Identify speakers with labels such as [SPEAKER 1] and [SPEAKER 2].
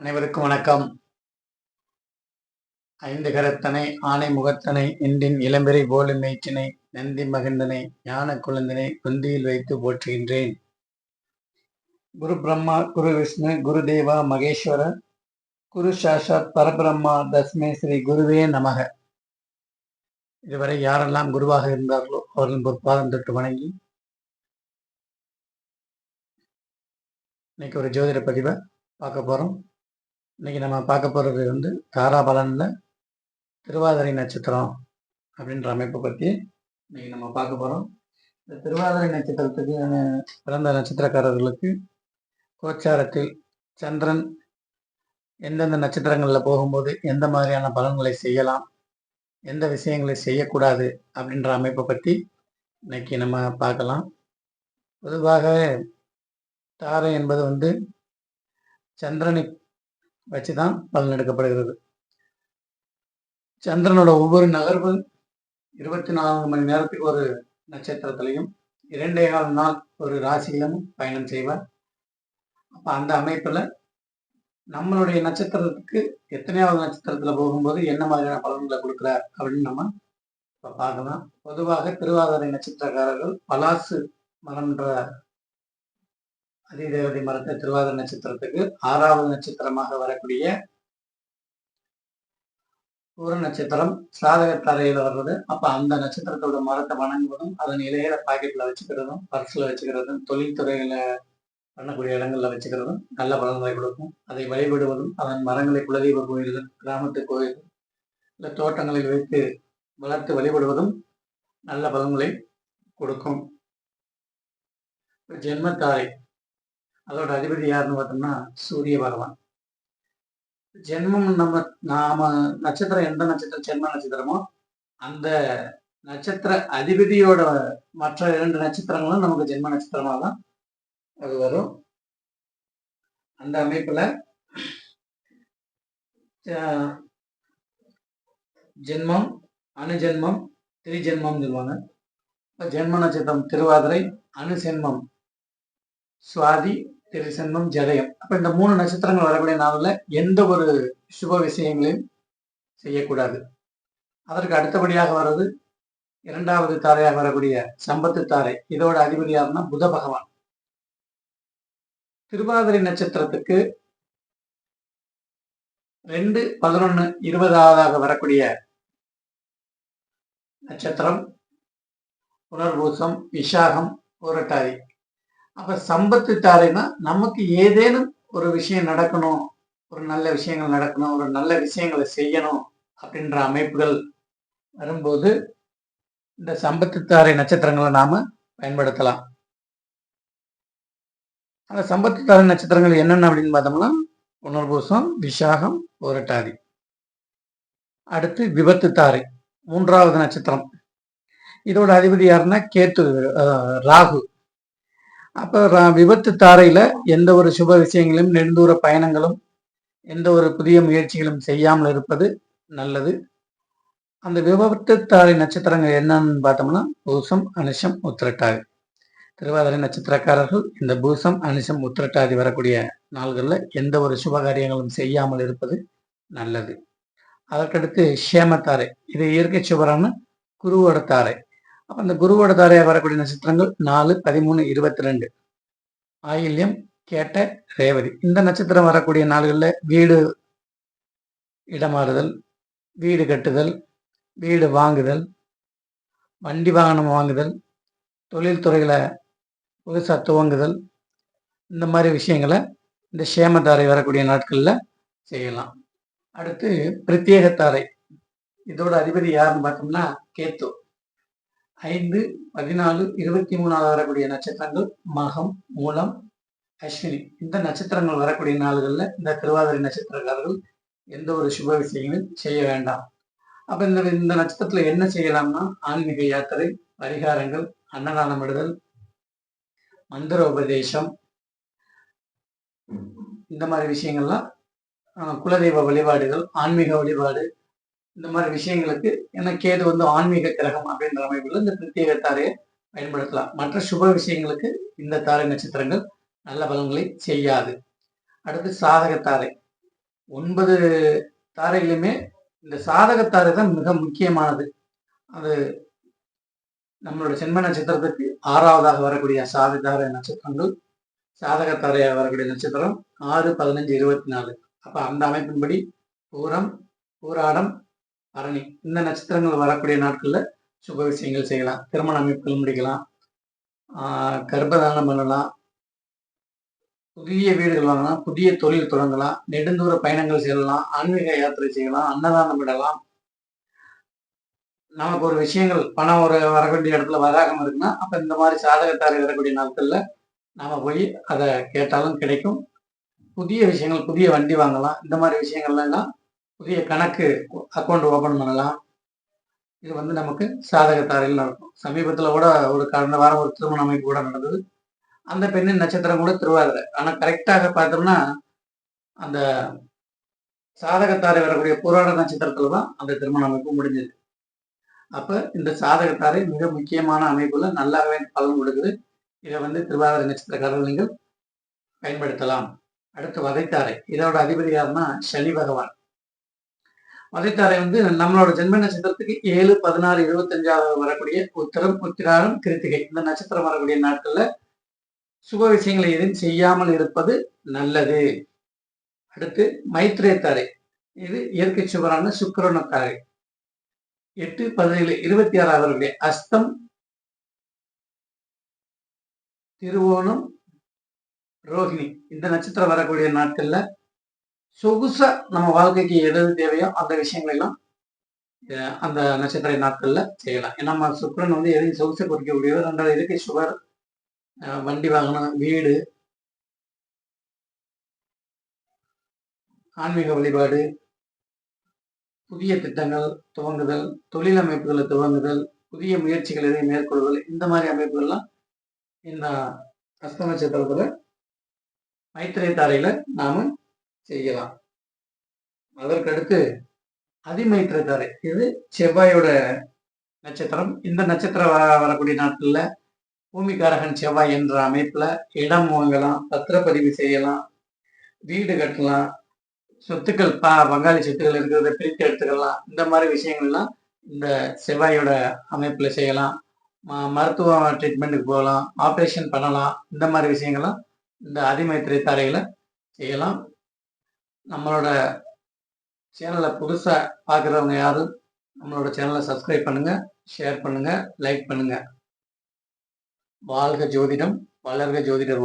[SPEAKER 1] அனைவருக்கும் வணக்கம். ஐந்து கரத்தனை ஆனை முகத்தனை இன்றின் இளம்பெறை போலும் மேய்ச்சினை நந்தி மகிழ்ந்தனை ஞான குழந்தனை குந்தியில் வைத்து போற்றுகின்றேன். குரு பிரம்மா குரு விஷ்ணு குரு தேவா மகேஸ்வரர் குரு சாஷாத் பரபிரம்மா தஸ்மே ஸ்ரீ குருவே நமக. இதுவரை யாரெல்லாம் குருவாக இருந்தார்களோ அவர்களின் பொற்பாதம் தொட்டு வணங்கி இன்னைக்கு ஒரு ஜோதிட பதிவை பார்க்க போகிறோம் இன்னைக்கு நம்ம பார்க்க போகிறது வந்து தாராபலனில் திருவாதிரை நட்சத்திரம் அப்படின்ற அமைப்பை பற்றி இன்னைக்கு நம்ம பார்க்க போகிறோம் இந்த திருவாதிரை நட்சத்திரத்துக்கு பிறந்த நட்சத்திரக்காரர்களுக்கு கோச்சாரத்தில் சந்திரன் எந்தெந்த நட்சத்திரங்களில் போகும்போது எந்த மாதிரியான பலன்களை செய்யலாம் எந்த விஷயங்களை செய்யக்கூடாது அப்படின்ற அமைப்பை பற்றி இன்னைக்கு நம்ம பார்க்கலாம். பொதுவாக தாரை என்பது வந்து சந்திரனை வச்சு தான் பலன் எடுக்கப்படுகிறது. சந்திரனோட ஒவ்வொரு நகர்வு இருபத்தி நான்கு மணி நேரத்துக்கு ஒரு நட்சத்திரத்திலையும் இரண்டே கால் நாள் ஒரு ராசியிலும் பயணம் செய்வார். அப்போ அந்த அமைப்பில் நம்மளுடைய நட்சத்திரத்துக்கு எத்தனையாவது நட்சத்திரத்தில் போகும்போது என்ன மாதிரியான பலன்களை கொடுக்குறார் அப்படின்னு நம்ம இப்போ பார்க்கலாம். பொதுவாக திருவாதிரை நட்சத்திரக்காரர்கள் பலாசு மரம்ன்ற அதிதேவதை மரத்தை திருவாதிர நட்சத்திரத்துக்கு ஆறாவது நட்சத்திரமாக வரக்கூடிய ஒரு நட்சத்திரம் சாதகத்தரையில் வர்றது. அப்ப அந்த நட்சத்திரத்தோட மரத்தை வணங்குவதும் அதன் இலையில பாக்கெட்ல வச்சுக்கிறதும் பர்ஸ்ல வச்சுக்கிறதும் தொழில்துறையில பண்ணக்கூடிய இடங்கள்ல வச்சுக்கிறதும் நல்ல பலன்களை கொடுக்கும். அதை வழிபடுவதும் அதன் மரங்களை குலதெய்வ கோயில்கள் கிராமத்து கோயில் இல்லை தோட்டங்களில் வைத்து வளர்த்து வழிபடுவதும் நல்ல பலன்களை கொடுக்கும். ஜென்மத்தாரை அதோட அதிபதி யாருன்னு பார்த்தோம்னா சூரிய பகவான். ஜென்மம் நம்ம நாம நட்சத்திரம் எந்த நட்சத்திரம் ஜென்ம நட்சத்திரமோ அந்த நட்சத்திர அதிபதியோட மற்ற இரண்டு நட்சத்திரங்களும் நமக்கு ஜென்ம நட்சத்திரமாக தான் அது வரும். அந்த அமைப்புல ஜென்மம் அணுஜென்மம் திரிஜென்மம் சொல்லுவாங்க. இப்போ ஜென்ம நட்சத்திரம் திருவாதிரை அணுசென்மம் சுவாதி திருசென்மம் ஜதயம். அப்ப இந்த மூணு நட்சத்திரங்கள் வரக்கூடிய நாளில் எந்த ஒரு சுப விஷயங்களையும் செய்யக்கூடாது. அதற்கு அடுத்தபடியாக வர்றது இரண்டாவது தாரையாக வரக்கூடிய சம்பத்து தாரை. இதோட அதிபதி யாருன்னா புத பகவான். திருவாதிரை நட்சத்திரத்துக்கு ரெண்டு பதினொன்னு இருபதாவதாக வரக்கூடிய நட்சத்திரம். புனர்பூசம் விஷாகம் பூரட்டாதி. அப்ப சம்பத்து தாரைனா நமக்கு ஏதேனும் ஒரு விஷயம் நடக்கணும் ஒரு நல்ல விஷயங்கள் நடக்கணும் ஒரு நல்ல விஷயங்களை செய்யணும் அப்படின்ற அமைப்புகள் வரும்போது இந்த சம்பத்து தாரை நட்சத்திரங்களை நாம பயன்படுத்தலாம். அந்த சம்பத்து தாரை நட்சத்திரங்கள் என்னென்ன அப்படின்னு பார்த்தோம்னா புனர்பூசம் விஷாகம் போரட்டாதி. அடுத்து விபத்து தாரை மூன்றாவது நட்சத்திரம். இதோட அதிபதி யாருன்னா கேத்து ராகு. அப்போ விபத்து தாரையில் எந்த ஒரு சுப விஷயங்களும் நெடுந்தூர பயணங்களும் எந்த ஒரு புதிய முயற்சிகளும் செய்யாமல் இருப்பது நல்லது. அந்த விபத்து தாரை நட்சத்திரங்கள் என்னன்னு பார்த்தோம்னா பூசம் அனுஷம் உத்திரட்டாதி. திருவாதிரை நட்சத்திரக்காரர்கள் இந்த பூசம் அனுஷம் உத்திரட்டாதி வரக்கூடிய நாள்களில் எந்த ஒரு சுப காரியங்களும் செய்யாமல் இருப்பது நல்லது. அதற்கடுத்து ஷேமத்தாரை இது இயற்கை சுவரான குருவோட தாரை. அப்ப அந்த குருவோட தாரையாக வரக்கூடிய நட்சத்திரங்கள் நாலு பதிமூணு இருபத்தி ரெண்டு ஆயில்யம் கேட்ட ரேவதி. இந்த நட்சத்திரம் வரக்கூடிய நாள்களில் வீடு இடமாறுதல் வீடு கட்டுதல் வீடு வாங்குதல் வண்டி வாகனம் வாங்குதல் தொழில் துறைகளை புதுசாக துவங்குதல் இந்த மாதிரி விஷயங்களை இந்த சேமத்தாரை வரக்கூடிய நாட்களில் செய்யலாம். அடுத்து பிரத்யேகத்தாரை. இதோட அதிபதி யாருன்னு பார்த்தோம்னா கேத்து. ஐந்து பதினாலு இருபத்தி மூணாவது வரக்கூடிய நட்சத்திரங்கள் மகம் மூலம் அஸ்வினி. இந்த நட்சத்திரங்கள் வரக்கூடிய நாள்களில் இந்த திருவாதிரை நட்சத்திரக்காரர்கள் எந்த ஒரு சுப விஷயங்களும் செய்ய வேண்டாம். அப்ப இந்த இந்த நட்சத்திரத்துல என்ன செய்யலாம்னா ஆன்மீக யாத்திரை பரிகாரங்கள் அன்னதானமிடுதல் மந்திர உபதேசம் இந்த மாதிரி விஷயங்கள்லாம் குலதெய்வ வழிபாடுகள் ஆன்மீக வழிபாடு இந்த மாதிரி விஷயங்களுக்கு ஏன்னா கேது வந்து ஆன்மீக கிரகம் அப்படின்ற அமைப்புல இந்த பிரத்யேக தாரையை பயன்படுத்தலாம். மற்ற சுப விஷயங்களுக்கு இந்த தாரை நட்சத்திரங்கள் நல்ல பலன்களை செய்யாது. அடுத்து சாதக தாரை. ஒன்பது தாரைகளுமே இந்த சாதக தாரை தான் மிக முக்கியமானது. அது நம்மளோட சென்ம நட்சத்திரத்துக்கு ஆறாவதாக வரக்கூடிய சாதிதார நட்சத்திரங்கள் சாதக தாரையாக வரக்கூடிய நட்சத்திரம் ஆறு பதினஞ்சு இருபத்தி நாலு. அப்போ அந்த அமைப்பின்படி பூரம் பூராடம் பரணி இந்த நட்சத்திரங்கள் வரக்கூடிய நாட்களில் சுப விஷயங்கள் செய்யலாம். திருமண அமைப்புகள் முடிக்கலாம். கர்ப்பதானம் பண்ணலாம். புதிய வீடுகள் வாங்கலாம். புதிய தொழில் தொடங்கலாம். நெடுந்தூர பயணங்கள் செல்லலாம். ஆன்மீக யாத்திரை செய்யலாம். அன்னதானம் விடலாம். நமக்கு ஒரு விஷயங்கள் பணம் ஒரு வரக்கூடிய இடத்துல வராகம் இருக்குன்னா அப்போ இந்த மாதிரி சாதகத்தாரை வரக்கூடிய நாட்களில் நாம் போய் அதை கேட்டாலும் கிடைக்கும். புதிய விஷயங்கள் புதிய வண்டி வாங்கலாம். இந்த மாதிரி விஷயங்கள்லாம் புதிய கணக்கு அக்கௌண்ட் ஓப்பன் பண்ணலாம். இது வந்து நமக்கு சாதகத்தாரையில் நடக்கும். சமீபத்தில் கூட ஒரு கடந்த வாரம் ஒரு திருமண அமைப்பு கூட நடந்தது. அந்த பெண்ணின் நட்சத்திரம் கூட திருவாதிரை. ஆனால் கரெக்டாக பார்த்தோம்னா அந்த சாதகத்தாரை வரக்கூடிய புராண நட்சத்திரத்தில் தான் அந்த திருமண அமைப்பு முடிஞ்சது. அப்போ இந்த சாதகத்தாரை மிக முக்கியமான அமைப்புல நல்லாவே பலன் கொடுக்குது. இதை வந்து திருவாதிரை நட்சத்திரக்காரர்கள் நீங்கள் பயன்படுத்தலாம். அடுத்து வதைத்தாரை. இதோட அதிபதி யாருன்னா சனி பகவான். மதைத்தாரை வந்து நம்மளோட ஜென்ம நட்சத்திரத்துக்கு ஏழு பதினாறு இருபத்தஞ்சாவது வரக்கூடிய உத்தரம் உத்திராரம் கிருத்திகை. இந்த நட்சத்திரம் வரக்கூடிய நாட்கள்ல சுப விஷயங்களை எதுவும் செய்யாமல் இருப்பது நல்லது. அடுத்து மைத்ரேத்தாரை இது இயற்கை சுவரான சுக்கரனத்தாரை. எட்டு பதினேழு இருபத்தி ஆறாவது வரக்கூடிய அஸ்தம் திருவோணம் ரோஹிணி. இந்த நட்சத்திரம் வரக்கூடிய நாட்கள்ல சொகுசா நம்ம வாழ்க்கைக்கு எது தேவையோ அந்த விஷயங்கள் எல்லாம் அந்த நட்சத்திர நாட்கள்ல செய்யலாம். ஏன்னா நம்ம சுக்கரன் வந்து எதையும் சொகுசை குறிக்கக்கூடியது ரெண்டாவது இயற்கை சுகர் வண்டி வாகனம் வீடு ஆன்மீக வழிபாடு புதிய திட்டங்கள் துவங்குதல் தொழில் அமைப்புகளை துவங்குதல் புதிய முயற்சிகள் எதையும் மேற்கொள்ளுதல் இந்த மாதிரி அமைப்புகள்லாம் இந்த அஸ்த நட்சத்திரத்துல மைத்திரை தாரையில நாம செய்யலாம். அதற்கடுத்து அதிமைத்திரை இது செவ்வாயோட நட்சத்திரம். இந்த நட்சத்திரம் வரக்கூடிய நாட்டில் பூமிக்காரகன் செவ்வாய் என்ற அமைப்பில் இடம் வாங்கலாம் பத்திரப்பதிவு செய்யலாம் வீடு கட்டலாம் சொத்துக்கள் ப பங்காளி சொத்துக்கள் இருக்கிறத பிரித்து எடுத்துக்கலாம். இந்த மாதிரி விஷயங்கள்லாம் இந்த செவ்வாயோட அமைப்பில் செய்யலாம். மருத்துவ ட்ரீட்மெண்ட்டுக்கு போகலாம் ஆப்ரேஷன் பண்ணலாம். இந்த மாதிரி விஷயங்கள்லாம் இந்த அதிமைத்திரை தரையில் செய்யலாம். நம்மளோட சேனலை புதுசாக பார்க்குறவங்க யாரும் நம்மளோட சேனலை சப்ஸ்கிரைப் பண்ணுங்கள் ஷேர் பண்ணுங்கள் லைக் பண்ணுங்கள் வாழ்க ஜோதிடம் வளர்க ஜோதிடர்